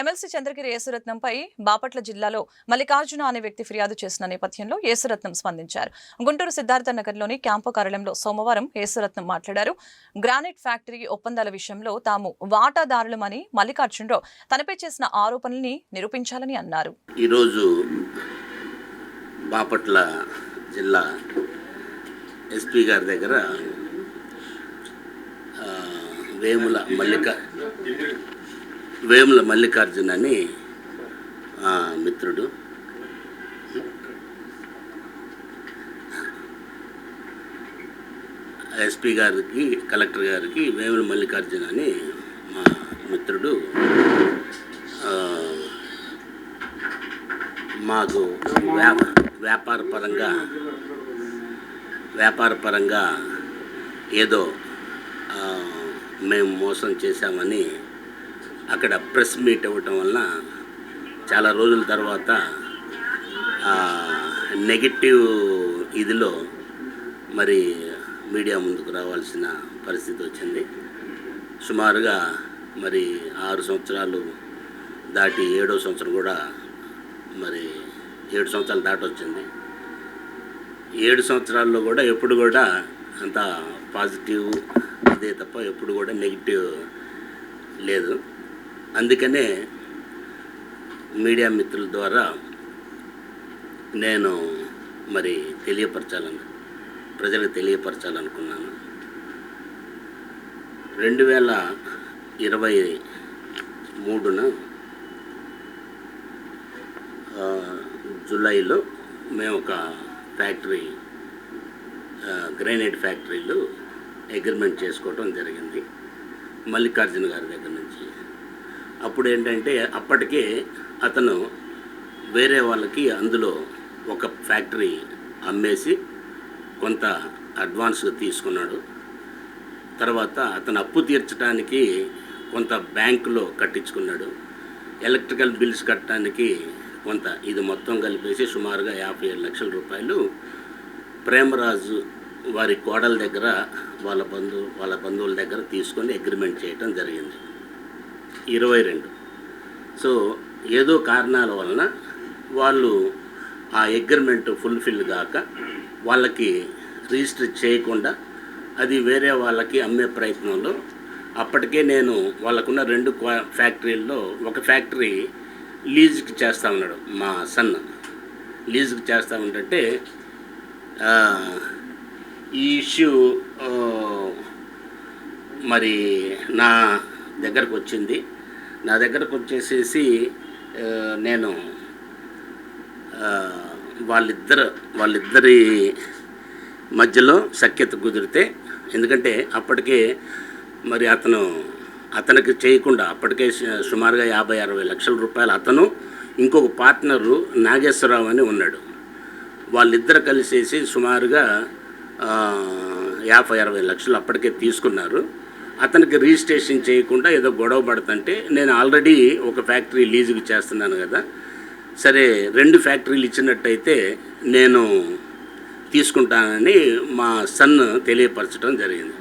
MLC Chandragiri యేసురత్నంపై Bapatla జిల్లాలో మల్లికార్జున అనే వ్యక్తి ఫిర్యాదు చేసిన నేపథ్యంలో యేసురత్నం స్పందించారు. గుంటూరు సిద్ధార్థ నగర్లోని క్యాంపు కార్యాలయంలో సోమవారం యేసురత్నం మాట్లాడారు. గ్రానైట్ ఫ్యాక్టరీ ఒప్పందాల విషయంలో తాము వాటాదారులమని మల్లికార్జునరావు తనపై చేసిన ఆరోపణల్ని నిరూపించాలని అన్నారు. ఈరోజు బాపట్ల జిల్లా ఎస్పీ గారి దగ్గర వేముల మల్లిక వేముల మల్లికార్జున అని మిత్రుడు. ఎస్పీ గారికి కలెక్టర్ గారికి వేముల మల్లికార్జున అని మా మిత్రుడు మాకు వ్యాపార పరంగా వ్యాపార పరంగా ఏదో మేము మోసం చేశామని అక్కడ ప్రెస్ మీట్ అవ్వటం వలన చాలా రోజుల తర్వాత నెగిటివ్ ఇదిలో మరి మీడియా ముందుకు రావాల్సిన పరిస్థితి వచ్చింది. సుమారుగా మరి ఆరు సంవత్సరాలు దాటి ఏడో సంవత్సరం కూడా మరి ఏడు సంవత్సరాలు దాటి వచ్చింది ఏడు సంవత్సరాల్లో కూడా ఎప్పుడు కూడా అంత పాజిటివ్ అదే తప్ప ఎప్పుడు కూడా నెగిటివ్ లేదు. అందుకనే మీడియా మిత్రుల ద్వారా నేను మరి తెలియపరచాలను ప్రజలకు తెలియపరచాలనుకున్నాను. రెండు వేల ఇరవై మూడున జూలైలో మేము ఒక ఫ్యాక్టరీ ఆ, ఫ్యాక్టరీలు అగ్రిమెంట్ చేసుకోవటం జరిగింది. మల్లికార్జున గారి దగ్గర అప్పుడు ఏంటంటే అప్పటికే అతను వేరే వాళ్ళకి అందులో ఒక ఫ్యాక్టరీ అమ్మేసి కొంత అడ్వాన్స్గా తీసుకున్నాడు. తర్వాత అతను అప్పు తీర్చడానికి కొంత బ్యాంకులో కట్టించుకున్నాడు. ఎలక్ట్రికల్ బిల్స్ కట్టడానికి కొంత ఇది మొత్తం కలిపేసి సుమారుగా యాభై ఏడు లక్షల రూపాయలు ప్రేమరాజు వారి కోడల దగ్గర వాళ్ళ బంధువు వాళ్ళ బంధువుల దగ్గర తీసుకొని అగ్రిమెంట్ చేయటం జరిగింది. ఇరవై రెండు. సో ఏదో కారణాల వలన వాళ్ళు ఆ అగ్రిమెంట్ ఫుల్ఫిల్ కాక వాళ్ళకి రిజిస్టర్ చేయకుండా అది వేరే వాళ్ళకి అమ్మే ప్రయత్నంలో అప్పటికే నేను వాళ్ళకున్న రెండు క్వా- ఫ్యాక్టరీల్లో ఒక ఫ్యాక్టరీ లీజుకి చేస్తా ఉన్నాడు మా సన్. లీజుకి చేస్తా ఉంటే ఈ ఇష్యూ మరి నా దగ్గరకు వచ్చింది నా దగ్గరకు వచ్చేసేసి నేను వాళ్ళిద్దరు వాళ్ళిద్దరి మధ్యలో సఖ్యత కుదిరితే ఎందుకంటే అప్పటికే మరి అతను అతనికి చేయకుండా అప్పటికే సుమారుగా యాభై అరవై లక్షల రూపాయలు అతను ఇంకొక పార్ట్నరు నాగేశ్వరరావు అని ఉన్నాడు. వాళ్ళిద్దరు కలిసేసి సుమారుగా యాభై అరవై లక్షలు అప్పటికే తీసుకున్నారు. అతనికి రిజిస్ట్రేషన్ చేయకుండా ఏదో గొడవ పడుతుంటే నేను ఆల్రెడీ ఒక ఫ్యాక్టరీ లీజుకి చేస్తున్నాను కదా. సరే రెండు ఫ్యాక్టరీలు ఇచ్చినట్టయితే నేను తీసుకుంటానని మా సన్ తెలియపరచడం జరిగింది.